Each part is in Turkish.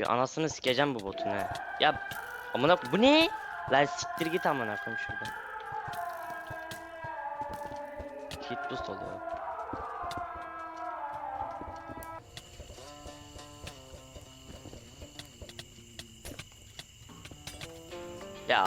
Bir anasını sikeceğim bu botun he. Ya amına bu ne? Lan siktir git amına koyayım şuradan. Hit boost oluyor. Ya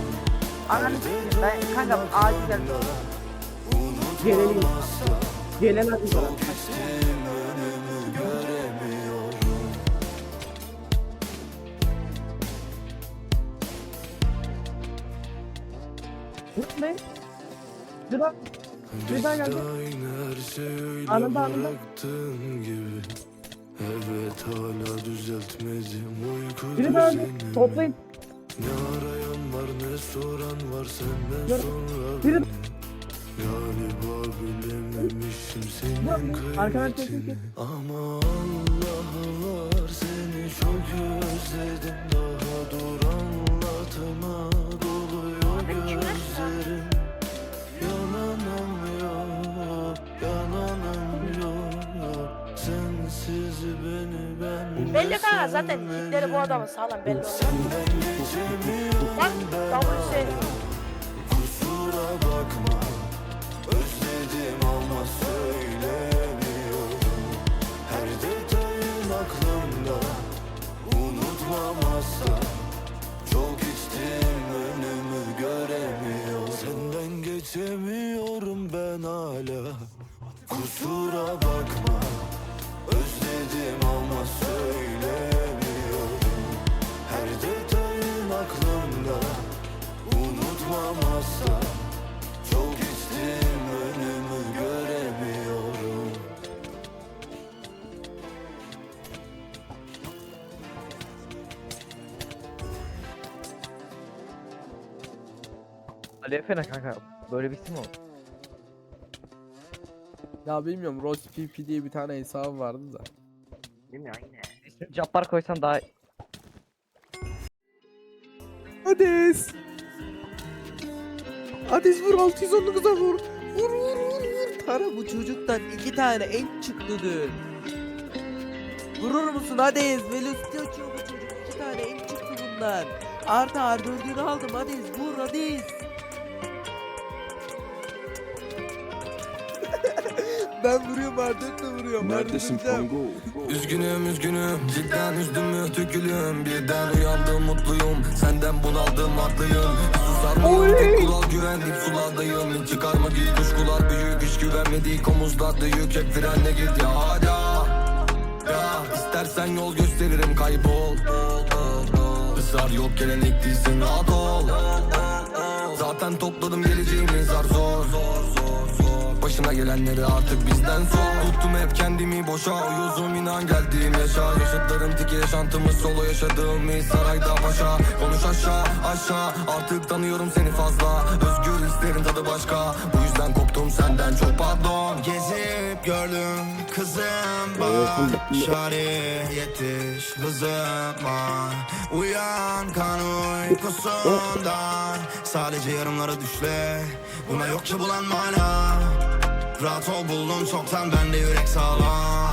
sikeyim ben kanka acil geldim. Gelelim. Asla Gelemedim sana. Ne? Dur lan. Bir daha geldi. Anında, anında. gibi Evet hala düzeltmedim uyku Biri daha düzenimi toplayın. Ne ne soran var senden sonra beni Galiba bilememişim senin kıymetini. Ama Allah var seni çok özledim Belli kanka zaten hitleri bu adamın sağlam belli geçemiyorum Bak WC. Kusura bakma Özledim ama söyleyemiyorum Her detayın aklımda Unutmam Çok içtim önümü göremiyorum. Senden geçemiyorum ben hala. Kusura bakma Özledim ama söyleyemiyorum Her detayın aklımda Unutmam Çok içtim önümü göremiyorum Ali kanka? Böyle bir isim oldu. Ya bilmiyorum Rose PP diye bir tane hesabı vardı da. değil mi aynı? Cappar koysan daha Hades! Hades vur 619'a vur. Vur vur vur vur. Tara bu çocuktan iki tane en çıktıdır. Vurur musun Hades? Velocity açıyor bu çocuk. iki tane en çıktı bundan. Artı R4'ünü aldım Hades. Vur Hades. Ben vuruyorum R4'le vuruyorum. Neredesin R4 vuracağım. Pongo? Üzgünüm üzgünüm. Cidden üzdüm mü tükülüm Birden uyandım mutluyum. Senden bunaldım haklıyım. Susar mıyım? Tek kural güvendik sulardayım. Çıkarma git kuşkular büyük hiç güvenmedik omuzlarda yük. Hep frenle git ya hadi ya istersen yol gösteririm. Kaybol. Israr yok gelenek değilsin. Rahat ol. Zaten topladım geleceğimi. Zar zor Başına gelenleri artık bizden sor Tuttum hep kendimi boşa uyuzum. İnan geldiğim yaşa. Yaşadıklarım tiki yaşantımız solo yaşadığım iz sarayda paşa. Konuş aşağı aşağı. Artık tanıyorum seni fazla. Özgür hislerin tadı başka. Bu yüzden koptum senden. Çok pardon. Gezip gördüm kızım. Bak Şari yetiş hızıma Uyan kan uykusundan Sadece yarımlara düşle. Buna yok ki bulan mana Rahat ol buldum çoktan bende yürek sağlam.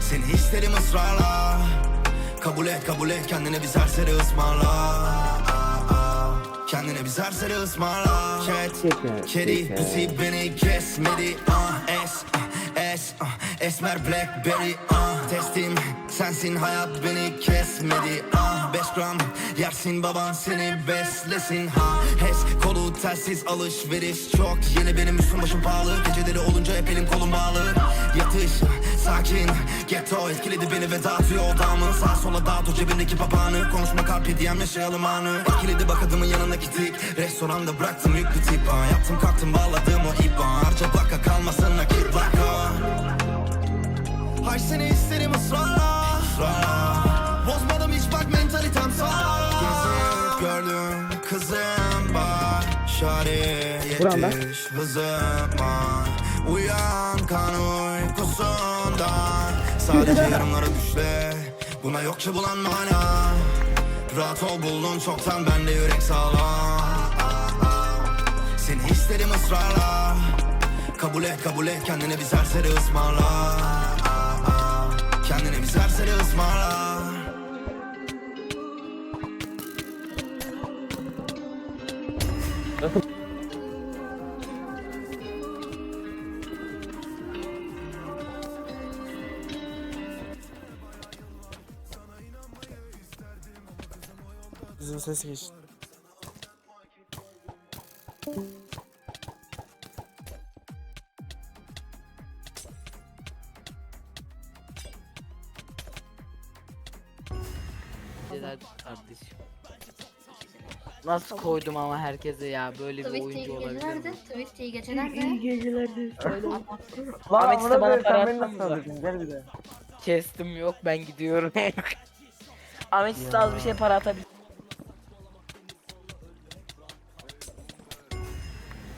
Seni isterim ısrarla. Kabul et kabul et kendine bir serseri ısmarla. Kendine bir serseri ısmarla. Cat, kedi, pussy beni kesmedi. Ah, Es, ah, es, ah, esmer blackberry ah, Testim. Sensin hayat beni kesmedi ah, Beş gram yersin baban seni beslesin ha. Hes kolu telsiz alışveriş çok. Yeni benim üstüm başım pahalı. Geceleri olunca hep elim kolum bağlı. Yatış sakin Ghetto etkiledi beni ve dağıtıyor odamı. Sağ sola dağıt o cebindeki papağanı. Konuşma carpe diem yaşayalım anı Etkiledi bak adımın yanındaki tik. Restoranda bıraktım yüklü tip. Ha. Yattım kalktım bağladım o ip. Ha. Harca plaka kalmasın nakit Hay seni isterim ısrarla. Israrla Bozmadım hiç bak mentalitem sağ Gezip gördüm kızım var Şari yetiş hızıma Uyan kan uykusundan Sadece yarımlara düşle Buna yok ki bulan mana. Rahat ol buldun çoktan bende yürek sağlam. Seni isterim ısrarla. Kabul et kabul et kendine bir serseri ısmarla Kendine bir serseri ısmarla Bizim ses geçti. Geceler kardeşim. Nasıl koydum ama herkese ya böyle bir oyuncu iyi olabilir geceler de. mi? Twitch iyi geceler de. İyi geceler de. Lan Lan işte bana para sen beni atsanıza. nasıl alırdın? Gel bir de. Kestim yok ben gidiyorum. Ahmet size az bir şey para atabilir.